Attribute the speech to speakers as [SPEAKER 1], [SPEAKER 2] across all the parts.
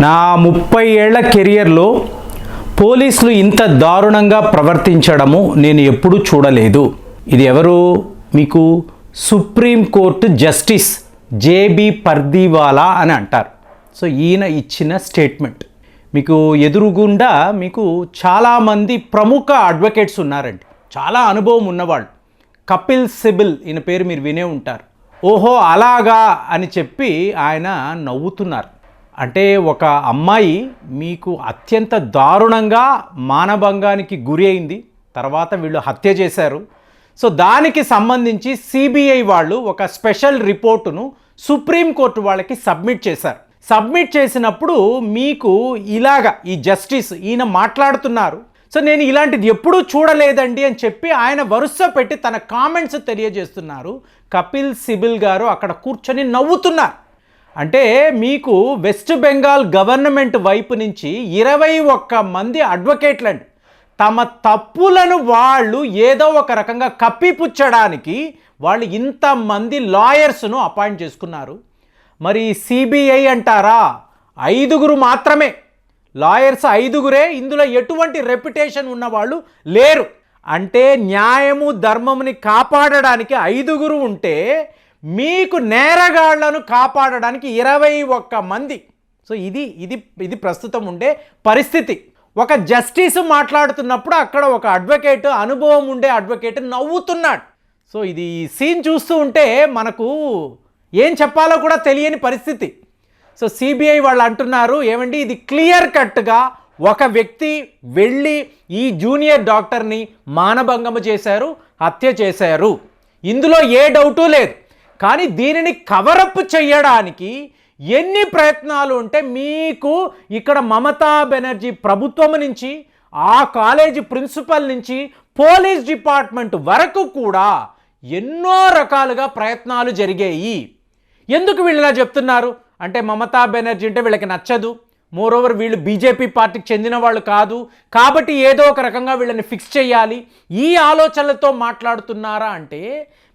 [SPEAKER 1] నా ముప్పై ఏళ్ళ కెరియర్లో పోలీసులు ఇంత దారుణంగా ప్రవర్తించడము నేను ఎప్పుడూ చూడలేదు. ఇది ఎవరు? మీకు సుప్రీంకోర్టు జస్టిస్ జేబీ పర్దీవాలా అని అంటారు. సో ఈయన ఇచ్చిన స్టేట్మెంట్. మీకు ఎదురుగుండా మీకు చాలామంది ప్రముఖ అడ్వకేట్స్ ఉన్నారండి. చాలా అనుభవం ఉన్నవాళ్ళు. కపిల్ సిబిల్ ఈయన పేరు మీరు వినే ఉంటారు. ఓహో అలాగా అని చెప్పి ఆయన నవ్వుతున్నారు. అంటే ఒక అమ్మాయి మీకు అత్యంత దారుణంగా మానభంగానికి గురి అయింది. తర్వాత వీళ్ళు హత్య చేశారు. సో దానికి సంబంధించి సిబిఐ వాళ్ళు ఒక స్పెషల్ రిపోర్టును సుప్రీంకోర్టు వాళ్ళకి సబ్మిట్ చేశారు. సబ్మిట్ చేసినప్పుడు మీకు ఇలాగ ఈ జస్టిస్ ఈయన మాట్లాడుతున్నారు. సో నేను ఇలాంటిది ఎప్పుడూ చూడలేదండి అని చెప్పి ఆయన వరుస పెట్టి తన కామెంట్స్ తెలియజేస్తున్నారు. కపిల్ సిబిల్ గారు అక్కడ కూర్చొని నవ్వుతున్నారు. అంటే మీకు వెస్ట్ బెంగాల్ గవర్నమెంట్ వైపు నుంచి ఇరవై ఒక్క మంది అడ్వకేట్లండి. తమ తప్పులను వాళ్ళు ఏదో ఒక రకంగా కప్పిపుచ్చడానికి వాళ్ళు ఇంతమంది లాయర్స్ను అపాయింట్ చేసుకున్నారు. మరి సిబిఐ అంటారా? ఐదుగురు మాత్రమే. లాయర్స్ ఐదుగురే ఇందులో ఎటువంటి రెప్యుటేషన్ ఉన్నవాళ్ళు లేరు. అంటే న్యాయము ధర్మముని కాపాడడానికి ఐదుగురు ఉంటే మీకు నేరగాళ్ళను కాపాడడానికి ఇరవై ఒక్క మంది. సో ఇది ఇది ఇది ప్రస్తుతం ఉండే పరిస్థితి. ఒక జస్టిస్ మాట్లాడుతున్నప్పుడు అక్కడ ఒక అడ్వకేట్ అనుభవం ఉండే అడ్వకేట్ నవ్వుతున్నాడు. సో ఇది సీన్ చూస్తూ ఉంటే మనకు ఏం చెప్పాలో కూడా తెలియని పరిస్థితి. సో సిబిఐ వాళ్ళు అంటున్నారు ఏమండి ఇది క్లియర్ కట్గా ఒక వ్యక్తి వెళ్ళి ఈ జూనియర్ డాక్టర్ని మానభంగము చేశారు హత్య చేశారు. ఇందులో ఏ డౌటు లేదు. కానీ దీనిని కవరప్ చేయడానికి ఎన్ని ప్రయత్నాలు ఉంటే మీకు ఇక్కడ మమతా బెనర్జీ ప్రభుత్వం నుంచి ఆ కాలేజీ ప్రిన్సిపల్ నుంచి పోలీస్ డిపార్ట్మెంట్ వరకు కూడా ఎన్నో రకాలుగా ప్రయత్నాలు జరిగాయి. ఎందుకు వీళ్ళు ఇలా చెప్తున్నారు? అంటే మమతా బెనర్జీ అంటే వీళ్ళకి నచ్చదు. మోరోవర్ వీళ్ళు బీజేపీ పార్టీకి చెందిన వాళ్ళు కాదు. కాబట్టి ఏదో ఒక రకంగా వీళ్ళని ఫిక్స్ చేయాలి. ఈ ఆలోచనలతో మాట్లాడుతున్నారా అంటే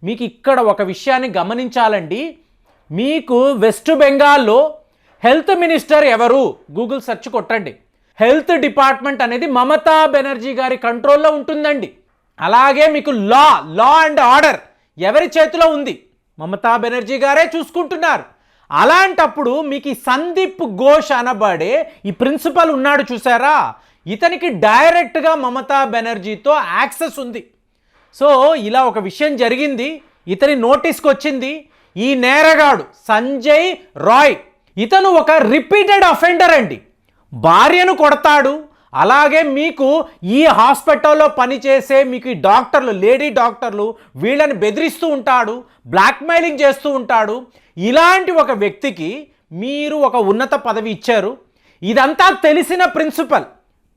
[SPEAKER 1] మీకు ఇక్కడ ఒక విషయాన్ని గమనించాలండి. మీకు వెస్ట్ బెంగాల్లో హెల్త్ మినిస్టర్ ఎవరు? గూగుల్ సెర్చ్ కొట్టండి. హెల్త్ డిపార్ట్మెంట్ అనేది మమతా బెనర్జీ గారి కంట్రోల్లో ఉంటుందండి. అలాగే మీకు లా లా అండ్ ఆర్డర్ ఎవరి చేతిలో ఉంది? మమతా బెనర్జీ గారే చూసుకుంటున్నారు. అలాంటప్పుడు మీకు ఈ సందీప్ ఘోష్ అనబడే ఈ ప్రిన్సిపల్ ఉన్నాడు చూసారా? ఇతనికి డైరెక్ట్గా మమతా బెనర్జీతో యాక్సెస్ ఉంది. సో ఇలా ఒక విషయం జరిగింది. ఇతని నోటీస్కి వచ్చింది ఈ నేరగాడు సంజయ్ రాయ్. ఇతను ఒక రిపీటెడ్ అఫెండర్ అండి. భార్యను కొడతాడు అలాగే మీకు ఈ హాస్పిటల్లో పనిచేసే మీకు ఈ డాక్టర్లు లేడీ డాక్టర్లు వీళ్ళని బెదిరిస్తూ ఉంటాడు బ్లాక్మెయిలింగ్ చేస్తూ ఉంటాడు. ఇలాంటి ఒక వ్యక్తికి మీరు ఒక ఉన్నత పదవి ఇచ్చారు. ఇదంతా తెలిసిన ప్రిన్సిపల్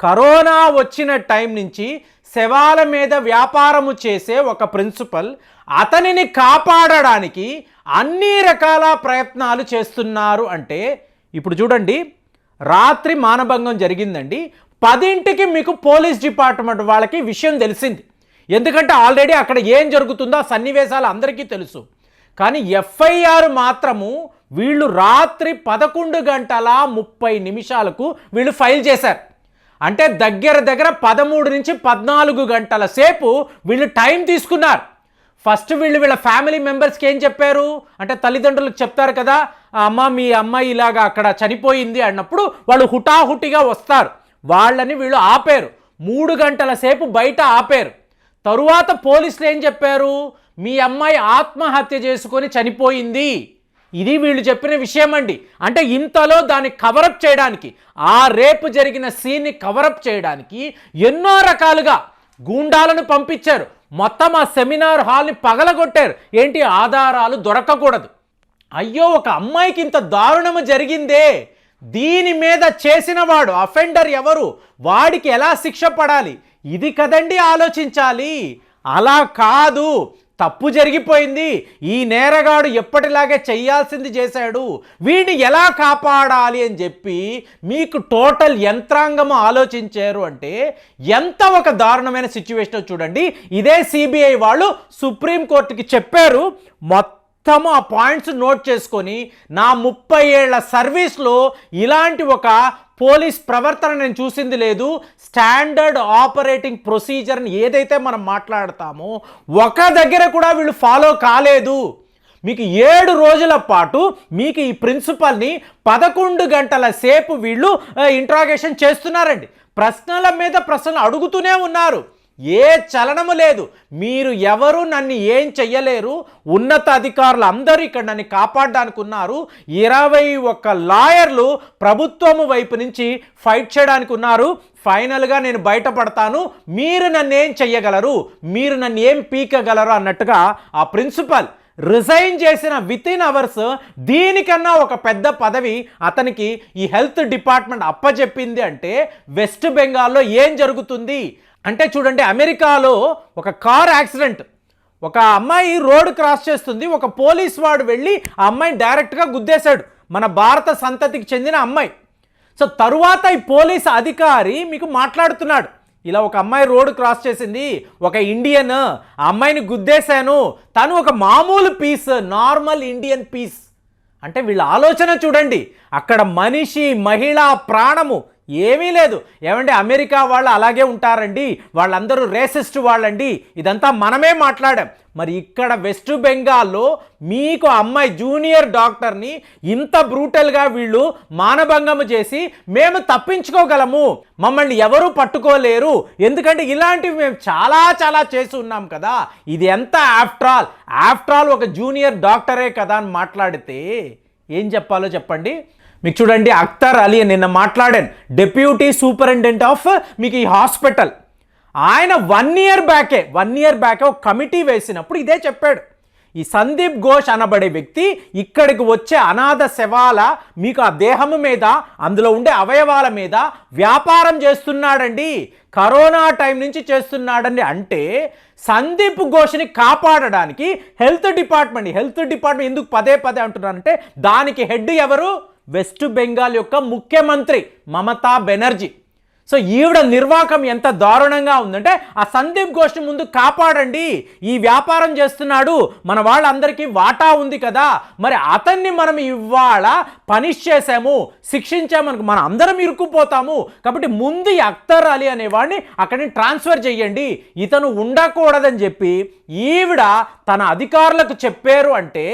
[SPEAKER 1] కరోనా వచ్చిన టైం నుంచి శవాల మీద వ్యాపారము చేసే ఒక ప్రిన్సిపల్ అతనిని కాపాడడానికి అన్ని రకాల ప్రయత్నాలు చేస్తున్నారు అంటే ఇప్పుడు చూడండి రాత్రి మానభంగం జరిగిందండి. పదింటికి మీకు పోలీస్ డిపార్ట్మెంట్ వాళ్ళకి విషయం తెలిసింది. ఎందుకంటే ఆల్రెడీ అక్కడ ఏం జరుగుతుందో ఆ సన్నివేశాలు అందరికీ తెలుసు. కానీ ఎఫ్ఐఆర్ మాత్రము వీళ్ళు రాత్రి పదకొండు గంటల ముప్పై నిమిషాలకు వీళ్ళు ఫైల్ చేశారు. అంటే దగ్గర దగ్గర పదమూడు నుంచి పద్నాలుగు గంటల సేపు వీళ్ళు టైం తీసుకున్నారు. ఫస్ట్ వీళ్ళు వీళ్ళ ఫ్యామిలీ మెంబర్స్కి ఏం చెప్పారు? అంటే తల్లిదండ్రులకు చెప్తారు కదా "ఆ అమ్మ మీ అమ్మాయి ఇలాగా అక్కడ చనిపోయింది అన్నప్పుడు వాళ్ళు హుటాహుటిగా వస్తారు. వాళ్ళని వీళ్ళు ఆపారు. మూడు గంటల సేపు బయట ఆపారు. తరువాత పోలీసులు ఏం చెప్పారు? మీ అమ్మాయి ఆత్మహత్య చేసుకొని చనిపోయింది. ఇది వీళ్ళు చెప్పిన విషయం అండి అంటే ఇంతలో దాన్ని కవరప్ చేయడానికి ఆ రేపు జరిగిన సీన్ని కవరప్ చేయడానికి ఎన్నో రకాలుగా గూండాలను పంపించారు. మొత్తం ఆ సెమినార్ హాల్ని పగలగొట్టారు. ఏంటి? ఆధారాలు దొరకకూడదు. అయ్యో ఒక అమ్మాయికి ఇంత దారుణము జరిగిందే. దీని మీద చేసిన వాడు అఫెండర్ ఎవరు? వాడికి ఎలా శిక్ష పడాలి? ఇది కదండి ఆలోచించాలి. అలా కాదు. తప్పు జరిగిపోయింది. ఈ నేరగాడు ఎప్పటిలాగే చేయాల్సింది చేశాడు. వీడిని ఎలా కాపాడాలి అని చెప్పి మీకు టోటల్ యంత్రాంగము ఆలోచించారు అంటే ఎంత ఒక దారుణమైన సిచ్యువేషన్ చూడండి. ఇదే సిబిఐ వాళ్ళు సుప్రీంకోర్టుకి చెప్పారు మొత్తం మొత్తము ఆ పాయింట్స్ నోట్ చేసుకొని నా ముప్పై ఏళ్ళ సర్వీస్లో ఇలాంటి ఒక పోలీస్ ప్రవర్తన నేను చూసింది లేదు. స్టాండర్డ్ ఆపరేటింగ్ ప్రొసీజర్ని ఏదైతే మనం మాట్లాడతామో ఒక దగ్గర కూడా వీళ్ళు ఫాలో కాలేదు. మీకు ఏడు రోజుల పాటు మీకు ఈ ప్రిన్సిపల్ని పదకొండు గంటల సేపు వీళ్ళు ఇంట్రాగేషన్ చేస్తున్నారండి. ప్రశ్నల మీద ప్రశ్నలు అడుగుతూనే ఉన్నారు. ఏ చలనము లేదు. మీరు ఎవరు నన్ను ఏం చెయ్యలేరు. ఉన్నత అధికారులు అందరూ ఇక్కడ నన్ను కాపాడడానికి ఉన్నారు ఇరవై ఒక్క లాయర్లు ప్రభుత్వము వైపు నుంచి ఫైట్ చేయడానికి ఉన్నారు ఫైనల్గా నేను బయటపడతాను. మీరు నన్ను ఏం చెయ్యగలరు? మీరు నన్ను ఏం పీకగలరు అన్నట్టుగా ఆ ప్రిన్సిపల్ రిజైన్ చేసిన విత్ ఇన్ అవర్స్ దీనికన్నా ఒక పెద్ద పదవి అతనికి ఈ హెల్త్ డిపార్ట్మెంట్ అప్పచెప్పింది అంటే వెస్ట్ బెంగాల్లో ఏం జరుగుతుంది? అంటే చూడండి అమెరికాలో ఒక కార్ యాక్సిడెంట్. ఒక అమ్మాయి రోడ్ క్రాస్ చేస్తుంది ఒక పోలీస్ వాడు వెళ్ళి ఆ అమ్మాయిని డైరెక్ట్గా గుద్దేశాడు మన భారత సంతతికి చెందిన అమ్మాయి. సో తరువాత ఈ పోలీస్ అధికారి మీకు మాట్లాడుతున్నాడు ఇలా ఒక అమ్మాయి రోడ్ క్రాస్ చేసింది ఒక ఇండియన్ ఆ అమ్మాయిని గుద్దేశాను తను ఒక మామూలు పీస్ నార్మల్ ఇండియన్ పీస్. అంటే వీళ్ళ ఆలోచన చూడండి అక్కడ మనిషి మహిళ ప్రాణము ఏమీ లేదు. ఏమంటే అమెరికా వాళ్ళు అలాగే ఉంటారండి. వాళ్ళందరూ రేసిస్ట్ వాళ్ళండి. ఇదంతా మనమే మాట్లాడాం. మరి ఇక్కడ వెస్ట్ బెంగాల్లో మీకు ఆ అమ్మాయి జూనియర్ డాక్టర్ని ఇంత బ్రూటల్గా వీళ్ళు మానభంగము చేసి మేము తప్పించుకోగలము. మమ్మల్ని ఎవరూ పట్టుకోలేరు. ఎందుకంటే ఇలాంటివి మేము చాలా చాలా చేసి ఉన్నాం కదా. ఇది ఎంత ఆఫ్టర్ ఆల్? ఆఫ్టర్ ఆల్ ఒక జూనియర్ డాక్టరే కదా అని మాట్లాడితే ఏం చెప్పాలో చెప్పండి. మీకు చూడండి అఖ్తర్ అలీ నిన్న మాట్లాడాను. డెప్యూటీ సూపరింటెండెంట్ ఆఫ్ మీకు ఈ హాస్పిటల్. ఆయన వన్ ఇయర్ బ్యాకే వన్ ఇయర్ బ్యాకే ఒక కమిటీ వేసినప్పుడు ఇదే చెప్పాడు. ఈ సందీప్ ఘోష్ అనబడే వ్యక్తి ఇక్కడికి వచ్చే అనాథ శవాల మీకు ఆ దేహము మీద అందులో ఉండే అవయవాల మీద వ్యాపారం చేస్తున్నాడండి. కరోనా టైం నుంచి చేస్తున్నాడండి. అంటే సందీప్ ఘోష్ని కాపాడడానికి హెల్త్ డిపార్ట్మెంట్ హెల్త్ డిపార్ట్మెంట్ ఎందుకు పదే పదే అంటున్నానంటే దానికి హెడ్ ఎవరు? వెస్ట్ బెంగాల్ యొక్క ముఖ్యమంత్రి మమతా బెనర్జీ. సో ఈవిడ నిర్వాకం ఎంత దారుణంగా ఉందంటే ఆ సందీప్ ఘోష్ని ముందు కాపాడండి. ఈ వ్యాపారం చేస్తున్నాడు. మన వాళ్ళందరికీ వాటా ఉంది కదా. మరి అతన్ని మనం ఇవాళ పనిష్ చేసాము శిక్షించామనుకో మనం అందరం ఇరుక్కుపోతాము. కాబట్టి ముందు అక్తర్ అఖ్తర్ అలీ అనేవాడిని అక్కడిని ట్రాన్స్ఫర్ చేయండి ఇతను ఉండకూడదని చెప్పి ఈవిడ తన అధికారులకు చెప్పారు అంటే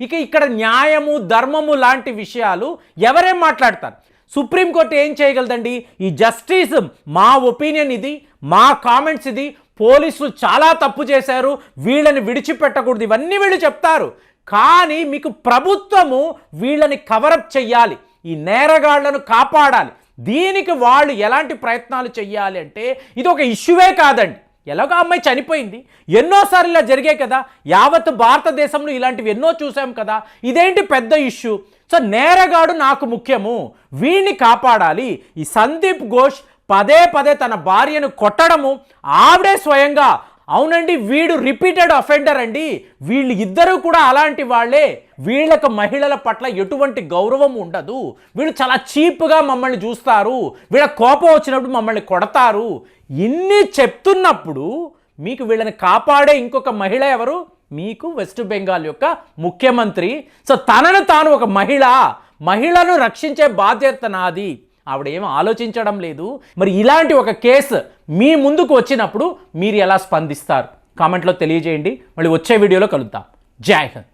[SPEAKER 1] ఇక ఇక్కడ న్యాయము ధర్మము లాంటి విషయాలు ఎవరేం మాట్లాడతారు? సుప్రీంకోర్టు ఏం చేయగలదండి? ఈ జస్టిస్ మా ఒపీనియన్ ఇది మా కామెంట్స్ ఇది. పోలీసులు చాలా తప్పు చేశారు. వీళ్ళని విడిచిపెట్టకూడదు. ఇవన్నీ వీళ్ళు చెప్తారు. కానీ మీకు ప్రభుత్వము వీళ్ళని కవరప్ చెయ్యాలి. ఈ నేరగాళ్ళను కాపాడాలి. దీనికి వాళ్ళు ఎలాంటి ప్రయత్నాలు చెయ్యాలి అంటే ఇది ఒక ఇష్యూవే కాదండి. ఎలాగో ఆ అమ్మాయి చనిపోయింది. ఎన్నోసార్లు ఇలా జరిగే కదా. యావత్ భారతదేశంలో ఇలాంటివి ఎన్నో చూసాం కదా. ఇదేంటి పెద్ద ఇష్యూ? సో నేరగాడు నాకు ముఖ్యము. వీడిని కాపాడాలి. ఈ సందీప్ ఘోష్ పదే పదే తన భార్యను కొట్టడము. ఆవిడే స్వయంగా అవునండి వీడు రిపీటెడ్ అఫెండర్ అండి. వీళ్ళు ఇద్దరు కూడా అలాంటి వాళ్ళే. వీళ్ళకు మహిళల పట్ల ఎటువంటి గౌరవం ఉండదు. వీళ్ళు చాలా చీప్గా మమ్మల్ని చూస్తారు. వీళ్ళ కోపం వచ్చినప్పుడు మమ్మల్ని కొడతారు. ఇన్ని చెప్తున్నప్పుడు మీకు వీళ్ళని కాపాడే ఇంకొక మహిళ ఎవరు? మీకు వెస్ట్ బెంగాల్ యొక్క ముఖ్యమంత్రి. సో తనను తాను ఒక మహిళ. మహిళను రక్షించే బాధ్యత నాది. ఆవిడ ఏం ఆలోచించడం లేదు. మరి ఇలాంటి ఒక కేసు మీ ముందుకు వచ్చినప్పుడు మీరు ఎలా స్పందిస్తారు? కామెంట్లో తెలియజేయండి. మళ్ళీ వచ్చే వీడియోలో కలుద్దాం. జై హింద్.